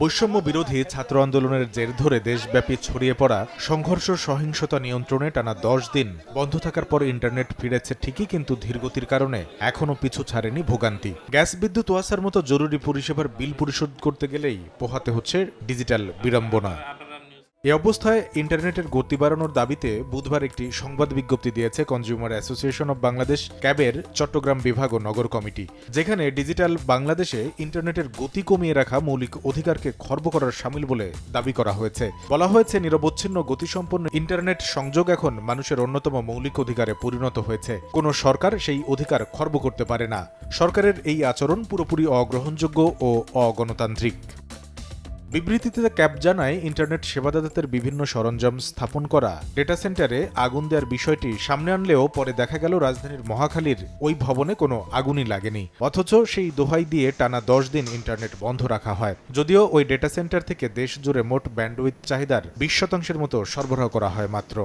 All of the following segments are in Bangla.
বৈষম্য বিরোধী ছাত্র আন্দোলনের জের ধরে দেশব্যাপী ছড়িয়ে পড়া সংঘর্ষ সহিংসতা নিয়ন্ত্রণে টানা দশ দিন বন্ধ থাকার পর ইন্টারনেট ফিরেছে ঠিকই কিন্তু ধীরগতির কারণে এখনও পিছু ছাড়েনি ভোগান্তি। গ্যাস বিদ্যুৎ ওয়াসার মতো জরুরি পরিষেবার বিল পরিশোধ করতে গেলেই পোহাতে হচ্ছে ডিজিটাল বিড়ম্বনা। এ অবস্থায় ইন্টারনেটের গতি বাড়ানোর দাবিতে বুধবার একটি সংবাদ বিজ্ঞপ্তি দিয়েছে কনজিউমার অ্যাসোসিয়েশন অব বাংলাদেশ ক্যাবের চট্টগ্রাম বিভাগ ও নগর কমিটি, যেখানে ডিজিটাল বাংলাদেশে ইন্টারনেটের গতি কমিয়ে রাখা মৌলিক অধিকারকে খর্ব করার সামিল বলে দাবি করা হয়েছে। বলা হয়েছে, নিরবচ্ছিন্ন গতিসম্পন্ন ইন্টারনেট সংযোগ এখন মানুষের অন্যতম মৌলিক অধিকারে পরিণত হয়েছে। কোনো সরকার সেই অধিকার খর্ব করতে পারে না। সরকারের এই আচরণ পুরোপুরি অগ্রহণযোগ্য ও অগণতান্ত্রিক। বিবৃতিতে ক্যাব জানায়, ইন্টারনেট সেবাদাতাদের বিভিন্ন সরঞ্জাম স্থাপন করা। ডেটা সেন্টারে আগুন দেওয়ার বিষয়টি সামনে আনলেও পরে দেখা গেল রাজধানীর মহাখালীর ওই ভবনে কোনো আগুনই লাগেনি। অথচ সেই দোহাই দিয়ে টানা দশ দিন ইন্টারনেট বন্ধ রাখা হয়। যদিও ওই ডেটা সেন্টার থেকে দেশ জুড়ে মোট ব্যান্ডউইথ চাহিদার বিশ শতাংশের মতো সরবরাহ করা হয় মাত্র।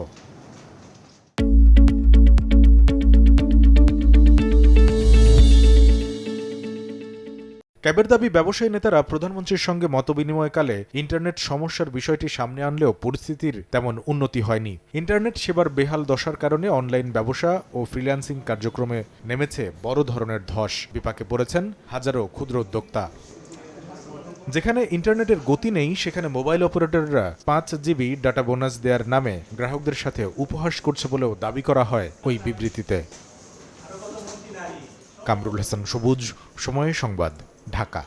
ক্যাবের দাবি, ব্যবসায়ী নেতারা প্রধানমন্ত্রীর সঙ্গে মতবিনিময়কালে ইন্টারনেট সমস্যার বিষয়টি সামনে আনলেও পরিস্থিতির তেমন উন্নতি হয়নি। ইন্টারনেট সেবার বেহাল দশার কারণে অনলাইন ব্যবসা ও ফ্রিল্যান্সিং কার্যক্রমে নেমেছে বড় ধরনের ধস, বিপাকে পড়েছেন হাজারো ক্ষুদ্র উদ্যোক্তা। যেখানে ইন্টারনেটের গতি নেই, সেখানে মোবাইল অপারেটররা পাঁচ জিবি ডাটা বোনাস দেওয়ার নামে গ্রাহকদের সাথে উপহাস করছে বলেও দাবি করা হয় ওই বিবৃতিতে। কামরুল হাসান, সবুজ, সময় সংবাদ। ঢাকা।